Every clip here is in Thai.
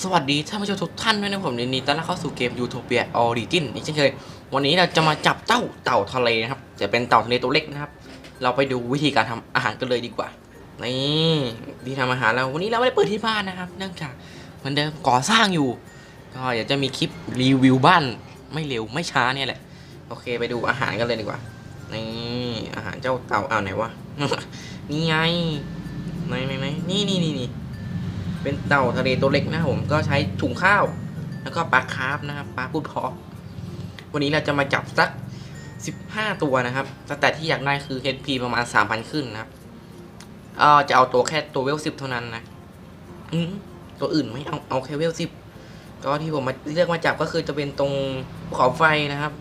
สวัสดีท่านผู้ชมทุกท่านด้วยนะผมยินดีต้อนรับเข้าสู่เกม Utopia Origin อีกเช่นเคย วันนี้เราจะมาจับเต้าเต่าทะเลนะครับจะเป็นเต่าทะเลตัวเล็กนะครับ เราไปดูวิธีการทำอาหารกันเลยดีกว่า นี่ที่ทำอาหารเราวันนี้เราไม่ได้เปิดที่บ้านนะครับ เนื่องจากเหมือนเดิมก่อสร้างอยู่ ก็อยากจะมีคลิปรีวิวบ้านไม่เร็วไม่ช้าเนี่ยแหละ โอเคไปดูอาหารกันเลยดีกว่า นี่อาหารเจ้าเต่าเอาไหนวะ นี่ไงไหนไหนไหนนี่นี่นี่นี่ เป็นเต่าทะเลตัวเล็กนะผมก็ใช้ถุงข้าว แล้วก็ปลาคาร์ฟนะครับปลาพูดเพาะวันนี้เราจะมาจับสัก 15 ตัวนะครับ แตทที่อยากได้คือ HP ประมาณ 3,000 ขึ้นนะครับเออจะเอาตัวแค่ตัวเวล10เท่านั้นนะอืตัวอื่นไม่เอาเอาแค่เวล10ก็ที่ผมมาเลือกมาจับก็คือจะเป็นตรงภูเขาไฟนะครับ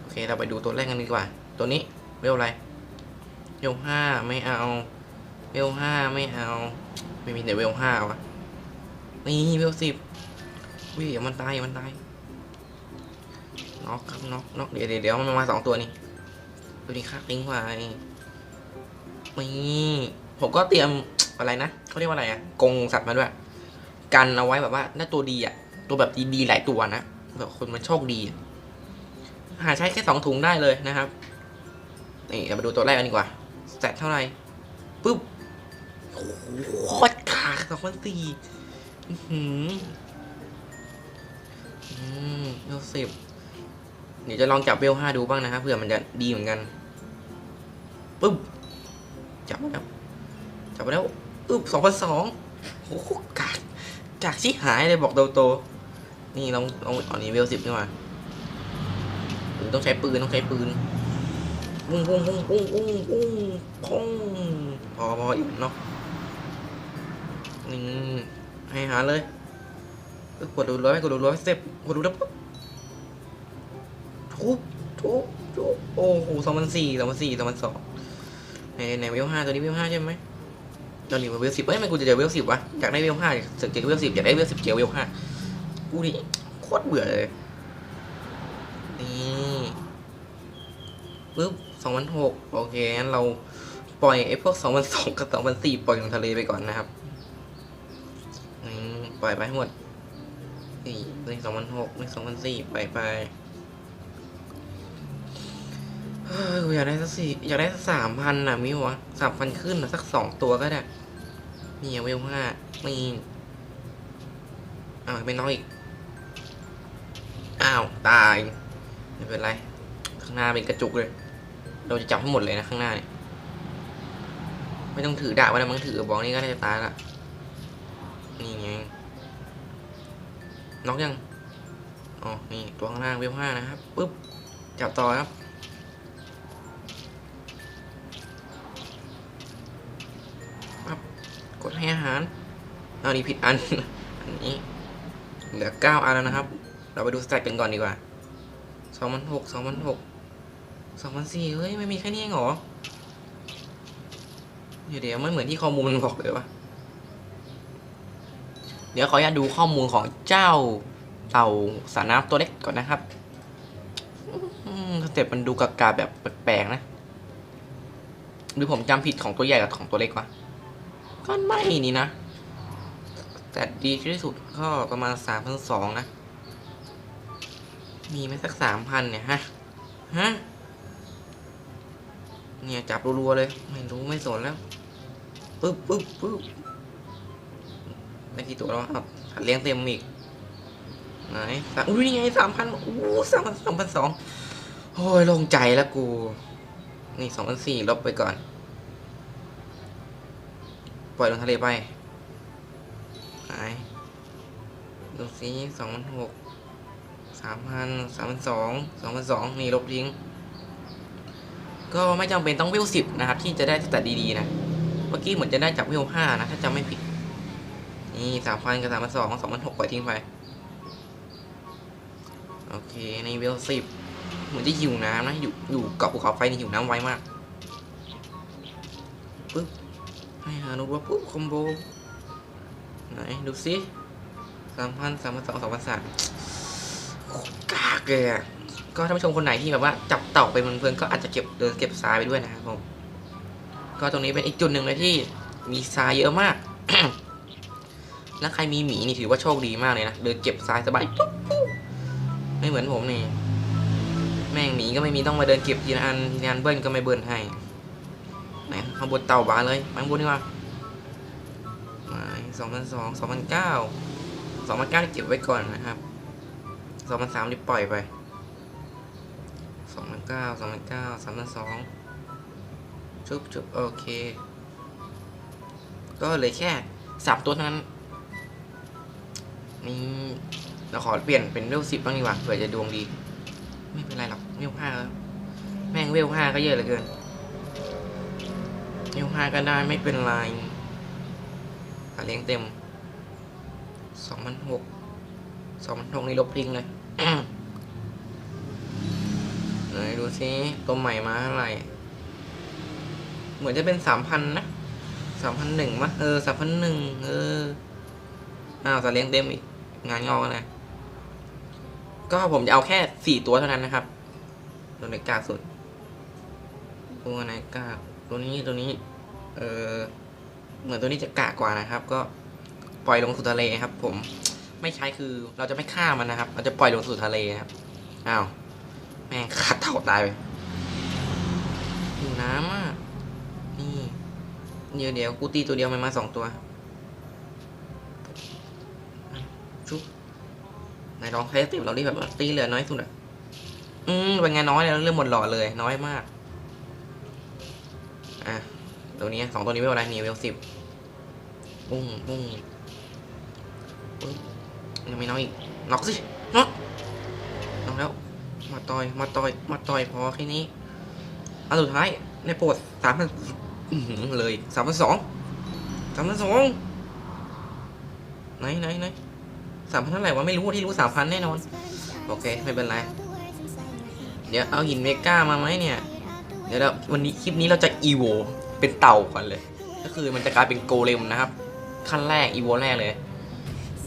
โอเคเราไปดูตัวแรกกันดีกว่า ตัวนี้เวลอะไรเวลห้าไม่เอา เวลห้าไม่เอา ไม่มีแต่เวลห้าวะนี่เวลสิบวิ่งมันตายมันตายน็อกครับน็อกน็อกเดี๋ยวเดี๋ยวมันมาสองตัวนี่ตัวนี้ครับทิ้งไว้นี่ผมก็เตรียมอะไรนะเขาเรียกว่าอะไรอะกงสัตว์มาด้วย กันเอาไว้แบบว่าถ้าตัวดีอะตัวแบบดีๆหลายตัวนะแบบคนมันโชคดี หาใช้แค่สองถุงได้เลยนะครับนี่เรามาดูตัวแรกกันดีกว่าแสตเท่าไหร่ปุ๊บ โหโคตรขาดสองพันสี่อื้อหืมเวลสิบเดี๋ยวจะลองจับเวลห้าดูบ้างนะครับเผื่อมันจะดีเหมือนกันปึ๊บจับมาแล้วจับมาแล้วอึ๊บสองพันสองโอ้โหกาดจากชิหายเลยบอกโตโตๆนี่ลองลองตอนนี้เวลสิบดีกว่าต้องใช้ปืนต้องใช้ปืนปุ้งปุ้งปุ้งปุ้งปุ้งปุ้งพองพอพออีกเนาะ นี่ให้หาเลยกดดูร้อยกดดูร้อยเซฟกดดูแล้วปุ๊บทุบทุบทุบโอ้โหสองพันสี่สองพันสี่สองพันสองในในเวลห้าตัวนี้เวลห้าใช่ไหมตอนนี้เวลสิบเอ้ยทำไมกูจะเจอเวลสิบวะอยากได้เวลห้าอยากเจอเวลสิบอยากได้เวลสิบเจอเวลห้ากูนี่โคตรเบื่อเลยนี่ปุ๊บสองพันหกโอเคงั้นเราปล่อยไอ้พวกสองพันสองกับสองพันสี่ปล่อยลงทะเลไปก่อนนะครับ ปล่อยไปให้หมดสี่ในสองพันหกในสองพันสี่ปล่อยไปเฮ้ยกูอยากได้สักสี่อยากได้สักสามพันน่ะมิวะสามพันขึ้นนะสักสองตัวก็ได้นี่เวลห้านี่อ้าวไม่น้อยอีก อ้าว ตาย ไม่เป็นไร ข้างหน้าเป็นกระจุกเลย เราจะจับให้หมดเลยนะข้างหน้าเนี่ย ไม่ต้องถือดาบไว้นะมึงถือกระบอกนี่ก็ได้จะตายละ นี่ไง น็อกยังอ๋อนี่ตัวข้างล่างเวลห้านะครับปึ๊บจับต่อครับปั๊บกดให้อาหารเอานี่ผิดอัน อันนี้เหลือเก้าอันแล้วนะครับ เราไปดูสแต็กกันก่อนดีกว่าสองพันหกสองพันหกสองพันสี่เฮ้ยไม่มีแค่นี้เองเหรอเดี๋ยวเดี๋ยวไม่เหมือนที่ข้อมูลมันบอกเลยว่ะ เดี๋ยวขออนุญาตดูข้อมูลของเจ้าเต่าสาน้ำตัวเล็กก่อนนะครับอืมสเต็ปมันดูกากาแบบแปลกๆนะ หรือผมจำผิดของตัวใหญ่กับของตัวเล็กวะก็ไม่นี่นะ แต่ดีที่สุดก็ประมาณสามพันสองนะ มีไหมสักสามพันเนี่ยฮะ ฮะ เนี่ยจับรัวๆเลย ไม่รู้ไม่สนแล้วปึ๊บปึ๊บปึ๊บ ได้กี่ตัวแล้วครับถัดเลี้ยงเต็มอีกไหนสามอุ้ยนี่ไงสามพันอู้สามพันสองพันสองโอ้ยลงใจแล้วกู นี่สองพันสี่ลบไปก่อน ปล่อยลงทะเลไปไหนดูสิสองพันหกสามพันสามพันสองสองพันสองนี่ลบทิ้ง ก็ไม่จำเป็นต้องเวสิบนะครับ ที่จะได้สแตทดีๆนะ เมื่อกี้เหมือนจะได้จากเวห้านะ ถ้าจำไม่ผิด นี่สามพันกับสามพันสองสองพันหกปล่อยทิ้งไป โอเค ในเวลสิบเหมือนจะหิวน้ำนะ อยู่อยู่เกาะภูเขาไฟนี่หิวน้ำไวมากปึ๊บให้หานุว่าปุ๊บคอมโบ ไหน ดูสิสามพันสามพันสองสองพันสามกากเลยอะก็ท่านผู้ชมคนไหนที่แบบว่าจับเต่าไปเพลินๆก็อาจจะเก็บเดินเก็บทรายไปด้วยนะครับผม ก็ตรงนี้เป็นอีกจุดหนึ่งเลยที่มีทรายเยอะมาก แล้วใครมีหมีนี่ถือว่าโชคดีมากเลยนะ เดินเก็บทรายสบาย ไม่เหมือนผมนี่ แม่งหมีก็ไม่มีต้องมาเดินเก็บทีละอันทีละอันเบิ้ลก็ไม่เบิ้ลให้ไหนข้าบนเต่าบาเลยข้าบนดีกว่ามาสองพันสองสองพันเก้าสองพันเก้าเก็บไว้ก่อนนะครับสองพันสามนี่ปล่อยไปสองพันเก้าสองพันเก้าสามพันสองชุบชุบโอเค ก็เลยแค่สามตัวเท่านั้น นี่เราขอเปลี่ยนเป็นเวลสิบบ้างดีกว่าเผื่อจะดวงดี ไม่เป็นไรหรอกเวลห้าแล้วแม่งเวลห้าก็เยอะเหลือเกินนิวห้าก็ได้ไม่เป็นไรขาเลี้ยงเต็มสองพันหกสองพันหกนี่ลบทิ้งเลยไหนดูซิตัวใหม่มาเท่าไหร่ เหมือนจะเป็นสามพันนะสามพันหนึ่งมะเออสามพันหนึ่งเออ อ้าวสเลี้ยงเต็มอีกงานงอกนะ ก็ผมจะเอาแค่สี่ตัวเท่านั้นนะครับตัวไหนกากสุดตัวไหนกากตัวนี้ตัวนี้ เออเหมือนตัวนี้จะกากกว่านะครับ ก็ปล่อยลงสู่ทะเลครับ ผมไม่ใช้คือเราจะไม่ฆ่ามันนะครับ เราจะปล่อยลงสู่ทะเลครับอ้าวแม่งขาดเต่าตายไปอยู่น้ำอะนี่เดี๋ยวเดี๋ยวกูตีตัวเดียวมันมาสองตัว ชุบไหนลองใช้สติเราดิแบบตีเหลือน้อยสุดอะ อืมเป็นไงน้อยเลยเรื่องหมดหล่อเลย น้อยมาก อะ ตัวนี้สองตัวนี้เวลอะไรนี่เวลสิบปุ้งปุ้งปึ๊บยังไม่น้อยอีกน็อกสิน็อกน็อกแล้ว มาต่อย มาต่อย มาต่อยพอแค่นี้อันสุดท้ายในโปรดสามพันเลยสามพันสองสามพันสองไหนไหนไหน สามพันเท่าไหร่วะไม่รู้ที่รู้สามพันแน่นอน โอเค ไม่เป็นไร เดี๋ยวเอาหินเมก้ามาไหมเนี่ย เดี๋ยวเราวันนี้คลิปนี้เราจะอีโวเป็นเต่าก่อนเลย ก็คือมันจะกลายเป็นโกเลมนะครับ ขั้นแรกอีโวแรกเลย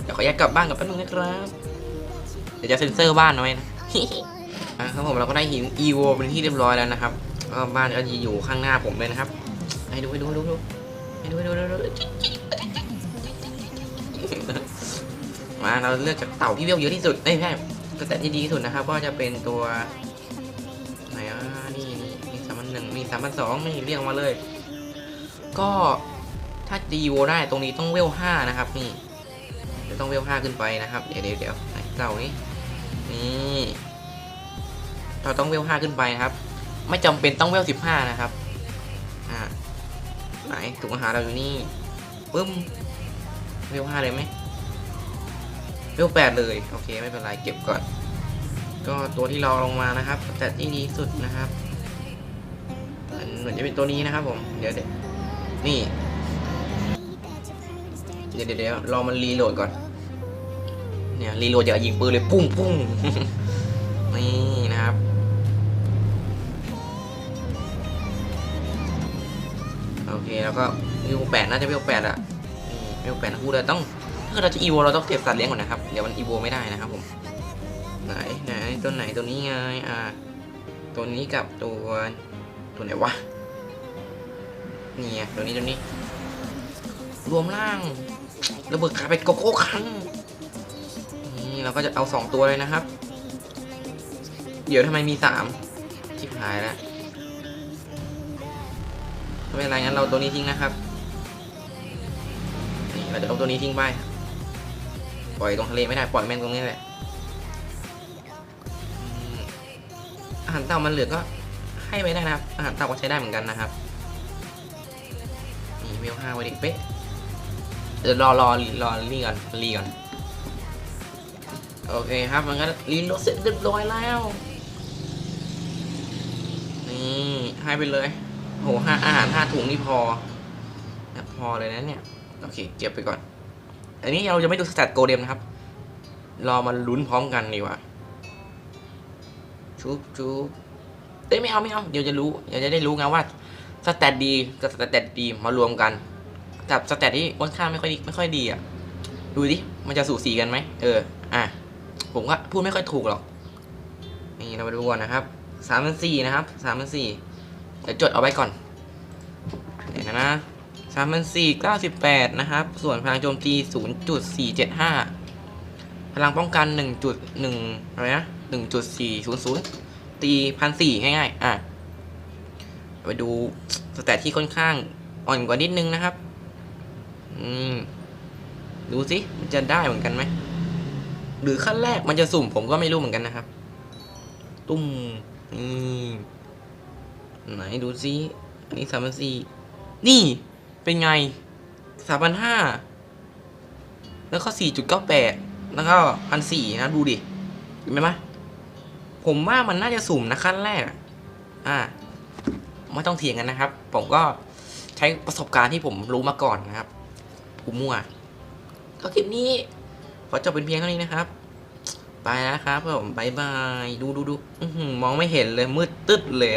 เดี๋ยวขอแยกกลับบ้านกับแป๊บนึงนะครับ เดี๋ยวจะเซ็นเซอร์บ้านเอาไว้นะอะครับผมเราก็ได้หินอีโวเป็นที่เรียบร้อยแล้วนะครับก็บ้านก็จะอยู่ข้างหน้าผมเลยนะครับ ให้ดูให้ดูให้ดูให้ดูให้ดูให้ดู มาเราเลือกจากเต่าที่เวลเยอะที่สุดไม่ใช่กระแสที่ดีที่สุดนะครับ ก็จะเป็นตัวไหนอะนี่นี่มีสามพันหนึ่งมีสามพันสองไม่เรียกมาเลย ก็ถ้าดีโวได้ตรงนี้ต้องเวลห้านะครับ นี่จะต้องเวลห้าขึ้นไปนะครับเดี๋ยวเดี๋ยวเดี๋ยวเต่านี้นี่เราต้องเวลห้าขึ้นไปครับ ไม่จำเป็นต้องเวลสิบห้านะครับอ่าไหนถุงอาหารเราอยู่นี่ปึ้มเวลห้าเลยไหม เวลแปดเลย โอเค ไม่เป็นไร เก็บก่อน ก็ตัวที่รองลงมานะครับแต่ที่ดีที่สุดนะครับอันเหมือนจะเป็นตัวนี้นะครับผม เดี๋ยวเดี๋ยวนี่ เดี๋ยวเดี๋ยวรอมันรีโหลดก่อน เนี่ยรีโหลดอย่ายิงปืนเลยปุ้งปุ้งนี่นะครับโอเคแล้วก็วิวแปดน่าจะวิวแปดอะวิวแปดนะพูดเลยต้อง ถ้าเราจะอีโวเราต้องเก็บสัตว์เลี้ยงก่อนนะครับ เดี๋ยวมันอีโวไม่ได้นะครับผม ไหนไหนตัวไหนตัวนี้ไง อ่า ตัวนี้กับตัว ตัวไหนวะ นี่ไงตัวนี้ตัวนี้ รวมร่างระเบิดขาเป็นโกโก้คันนี่เราก็จะเอาสองตัวเลยนะครับ เดี๋ยวทำไมมีสามชิบหายแล้วไม่เป็นไรงั้นเราตัวนี้ทิ้งนะครับนี่เราจะเอาตัวนี้ทิ้งไป ปล่อยตรงทะเลไม่ได้ปล่อยแม่งตรงนี้แหละอาหารเต่ามันเหลือก็ให้ไปได้นะครับ อาหารเต่าก็ใช้ได้เหมือนกันนะครับนี่เวลห้าไว้ดิเป๊ะเดี๋ยวรอรอรอรีก่อนรีก่อนโอเคครับมันก็รีโหลดเสร็จเรียบร้อยแล้วนี่ให้ไปเลยโหห้าอาหารห้าถุงนี่พอพอเลยนะเนี่ย โอเค เก็บไปก่อน อันนี้เราจะไม่ดูสแตทโกเดมนะครับรอมันลุ้นพร้อมกันดีกว่าชุบชุบเอ้ยไม่เอาไม่เอาเดี๋ยวจะรู้เดี๋ยวจะได้รู้ไงว่าสแตทดีกับสแตทดีมารวมกันกับสแตทที่ค่อนข้างไม่ค่อยดีไม่ค่อยดีอะดูดิมันจะสูสีกันไหมเอออะผมก็พูดไม่ค่อยถูกหรอกนี่เรามาดูก่อนนะครับสามพันสี่นะครับสามพันสี่เดี๋ยวจดเอาไว้ก่อนเดี๋ยวนะนะ สามพันสี่เก้าสิบแปดนะครับ ส่วนพลังโจมตีศูนย์จุดสี่เจ็ดห้าพลังป้องกันหนึ่งจุดหนึ่งอะไรนะหนึ่งจุดสี่ศูนย์ศูนย์ตีพันสี่ง่ายๆ อะ ไปดูสแตทที่ค่อนข้างอ่อนกว่านิดนึงนะครับ อืม ดูสิ มันจะได้เหมือนกันไหม หรือขั้นแรกมันจะสุ่มผมก็ไม่รู้เหมือนกันนะครับ ตุ้ม อืม ไหนดูสิ อันนี้สามพันสี่นี่ เป็นไงสามพันห้าแล้วก็สี่จุดเก้าแปดแล้วก็พันสี่นะดูดิเห็นไหมผมว่ามันน่าจะสุ่มนะขั้นแรก อ่า ไม่ต้องเถียงกันนะครับ ผมก็ใช้ประสบการณ์ที่ผมรู้มาก่อนนะครับกูมั่วก็คลิปนี้ขอจบเป็นเพียงเท่านี้นะครับ ไปแล้วครับผมบายบาย ดูดูดูมองไม่เห็นเลยมืดตึ๊ดเลย